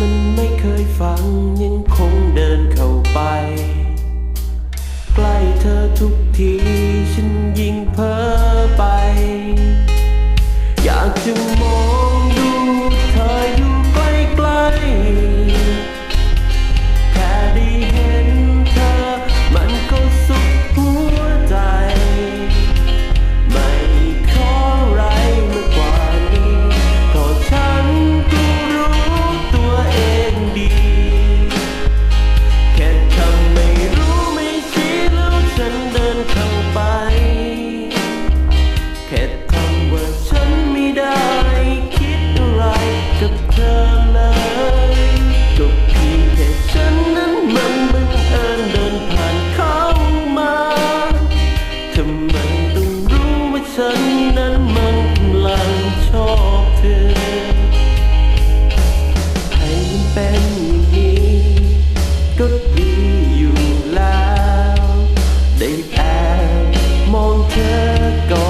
มันไม่เคยฟังยังคงเดินเข้าไป ใกล้เธอทุกทีฉันยิ่งเพ้อ circle.